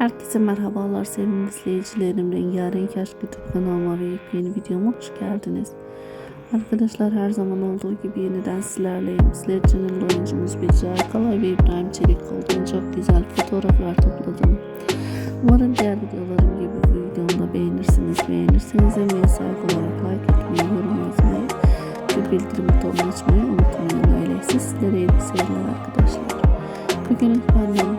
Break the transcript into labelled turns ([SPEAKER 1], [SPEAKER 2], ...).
[SPEAKER 1] Herkese merhabalar sevgili izleyicilerim. Rengarenk Aşk YouTube kanalıma ve yeni videoma hoş geldiniz. Arkadaşlar her zaman olduğu gibi yeniden sizlerleyim. Sizler için oyuncumuz Bediye Kalay ve İbrahim Çelikkolu'dan çok güzel fotoğraflar topladım. Umarım diğer videolarım gibi bu videomu da beğenirsiniz. Beğenirseniz emeğe saygı olarak like etmeyi, yorum yazmayı ve bildirim butonunu açmayı unutmayın. Öyleyse sizlere iyi seyirler arkadaşlar. Bugünlük benden